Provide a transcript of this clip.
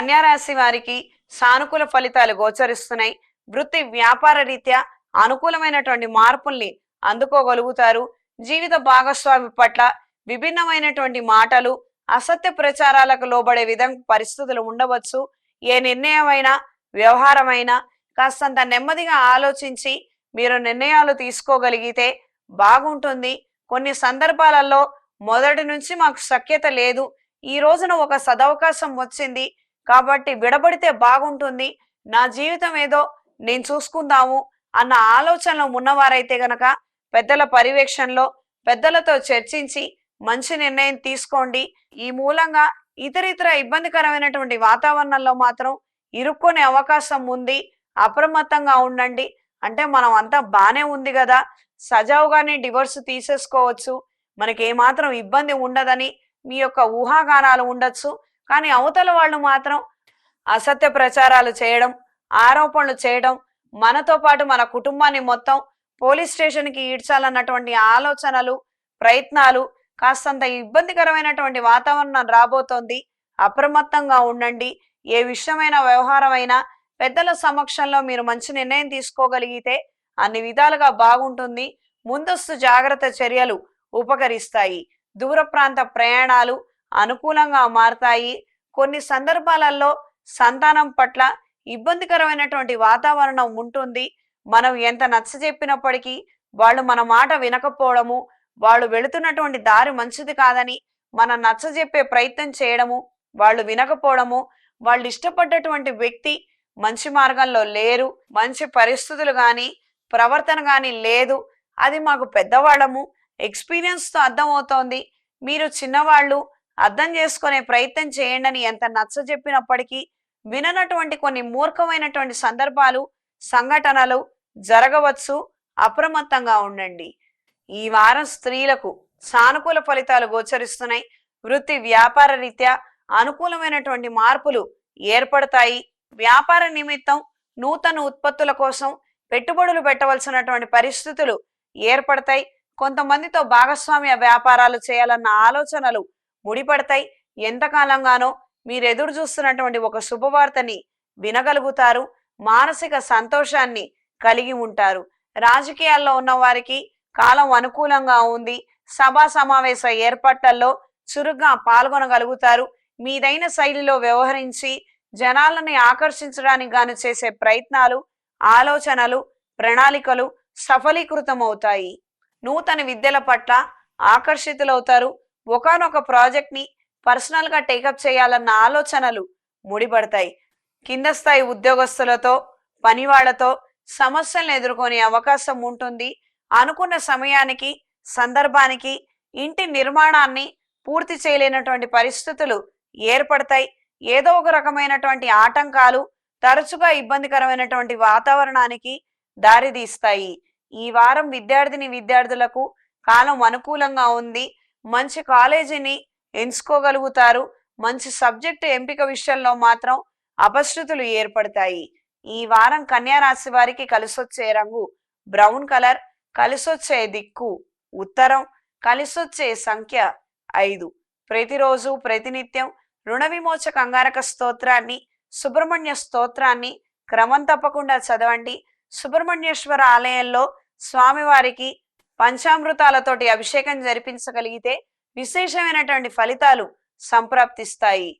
కన్యారాశి వారికి సానుకూల ఫలితాలు గోచరిస్తున్నాయి. వృత్తి వ్యాపార రీత్యా అనుకూలమైనటువంటి మార్పుల్ని అందుకోగలుగుతారు. జీవిత భాగస్వామి పట్ల విభిన్నమైనటువంటి మాటలు అసత్య ప్రచారాలకు లోబడే విధంగా పరిస్థితులు ఉండవచ్చు. ఏ నిర్ణయమైనా వ్యవహారమైనా కాస్తంత నెమ్మదిగా ఆలోచించి మీరు నిర్ణయాలు తీసుకోగలిగితే బాగుంటుంది. కొన్ని సందర్భాలలో మొదటి నుంచి మాకు సఖ్యత లేదు. ఈ రోజున ఒక సదవకాశం వచ్చింది. కాబట్టి విడబడితే బాగుంటుంది. నా జీవితం ఏదో నేను చూసుకుందాము అన్న ఆలోచనలో ఉన్నవారైతే గనక పెద్దల పర్యవేక్షణలో పెద్దలతో చర్చించి మంచి నిర్ణయం తీసుకోండి. ఈ మూలంగా ఇతరితర ఇబ్బందికరమైనటువంటి వాతావరణంలో మాత్రం ఇరుక్కునే అవకాశం ఉంది. అప్రమత్తంగా ఉండండి. అంటే మనం అంతా బానే ఉంది కదా. సజావుగానే డివోర్స్ తీసేసుకోవచ్చు. మనకి ఏమాత్రం ఇబ్బంది ఉండదని మీ యొక్క ఊహాగానాలు ఉండొచ్చు. కానీ అవతల వాళ్ళు మాత్రం అసత్య ప్రచారాలు చేయడం ఆరోపణలు చేయడం మనతో పాటు మన కుటుంబాన్ని మొత్తం పోలీస్ స్టేషన్కి ఈడ్చాలన్నటువంటి ఆలోచనలు ప్రయత్నాలు కాస్తంత ఇబ్బందికరమైనటువంటి వాతావరణం రాబోతోంది. అప్రమత్తంగా ఉండండి. ఏ విషయమైన వ్యవహారమైనా పెద్దల సమక్షంలో మీరు మంచి నిర్ణయం తీసుకోగలిగితే అన్ని విధాలుగా బాగుంటుంది. ముందస్తు జాగ్రత్త చర్యలు ఉపకరిస్తాయి. దూర ప్రాంత ప్రయాణాలు అనుకూలంగా మారతాయి. కొన్ని సందర్భాలలో సంతానం పట్ల ఇబ్బందికరమైనటువంటి వాతావరణం ఉంటుంది. మనం ఎంత నచ్చ చెప్పినప్పటికీ వాళ్ళు మన మాట వినకపోవడము వాళ్ళు వెళుతున్నటువంటి దారి మంచిది కాదని మన నచ్చ చెప్పే ప్రయత్నం చేయడము వాళ్ళు వినకపోవడము వాళ్ళు ఇష్టపడ్డటువంటి వ్యక్తి మంచి మార్గంలో లేరు మంచి పరిస్థితులు కానీ ప్రవర్తన కానీ లేదు. అది మాకు పెద్దవాళ్ళము. ఎక్స్పీరియన్స్తో అర్థమవుతోంది. మీరు చిన్నవాళ్ళు అర్థం చేసుకునే ప్రయత్నం చేయండి అని ఎంత నచ్చ చెప్పినప్పటికీ విననటువంటి కొన్ని మూర్ఖమైనటువంటి సందర్భాలు సంఘటనలు జరగవచ్చు అప్రమత్తంగా ఉండండి. ఈ వారం స్త్రీలకు సానుకూల ఫలితాలు గోచరిస్తున్నాయి. వృత్తి వ్యాపార రీత్యా అనుకూలమైనటువంటి మార్పులు ఏర్పడతాయి. వ్యాపార నిమిత్తం నూతన ఉత్పత్తుల కోసం పెట్టుబడులు పెట్టవలసినటువంటి పరిస్థితులు ఏర్పడతాయి. కొంతమందితో భాగస్వామ్య వ్యాపారాలు చేయాలన్న ఆలోచనలు ముడిపడతాయి. ఎంతకాలంగానో మీరు ఎదురు చూస్తున్నటువంటి ఒక శుభవార్తని వినగలుగుతారు. మానసిక సంతోషాన్ని కలిగి ఉంటారు. రాజకీయాల్లో ఉన్న వారికి కాలం అనుకూలంగా ఉంది. సభా సమావేశ ఏర్పాట్లలో చురుగ్గా పాల్గొనగలుగుతారు. మీదైన శైలిలో వ్యవహరించి జనాలని ఆకర్షించడానికి గాను చేసే ప్రయత్నాలు ఆలోచనలు ప్రణాళికలు సఫలీకృతమవుతాయి. నూతన విద్యల పట్ల ఆకర్షితులవుతారు. ఒకనొక ప్రాజెక్ట్ని పర్సనల్గా టేకప్ చేయాలన్న ఆలోచనలు ముడిపడతాయి. కింద స్థాయి ఉద్యోగస్తులతో పనివాళ్ళతో సమస్యలను ఎదుర్కొనే అవకాశం ఉంటుంది. అనుకున్న సమయానికి సందర్భానికి ఇంటి నిర్మాణాన్ని పూర్తి చేయలేనటువంటి పరిస్థితులు ఏర్పడతాయి. ఏదో ఒక రకమైనటువంటి ఆటంకాలు తరచుగా ఇబ్బందికరమైనటువంటి వాతావరణానికి దారితీస్తాయి. ఈ వారం విద్యార్థిని విద్యార్థులకు కాలం అనుకూలంగా ఉంది. మంచి కాలేజీని ఎంచుకోగలుగుతారు. మంచి సబ్జెక్టు ఎంపిక విషయంలో మాత్రం అపశృతులు ఏర్పడతాయి. ఈ వారం కన్యారాశి వారికి కలిసొచ్చే రంగు బ్రౌన్ కలర్ కలిసొచ్చే దిక్కు ఉత్తరం కలిసొచ్చే సంఖ్య ఐదు. ప్రతిరోజు ప్రతినిత్యం రుణ విమోచ అంగారక స్తోత్రాన్ని సుబ్రహ్మణ్య స్తోత్రాన్ని క్రమం తప్పకుండా చదవండి. సుబ్రహ్మణ్యేశ్వర ఆలయంలో స్వామివారికి పంచామృతాలతోటి అభిషేకం జరిపించగలిగితే విశేషమైనటువంటి ఫలితాలు సంప్రాప్తిస్తాయి.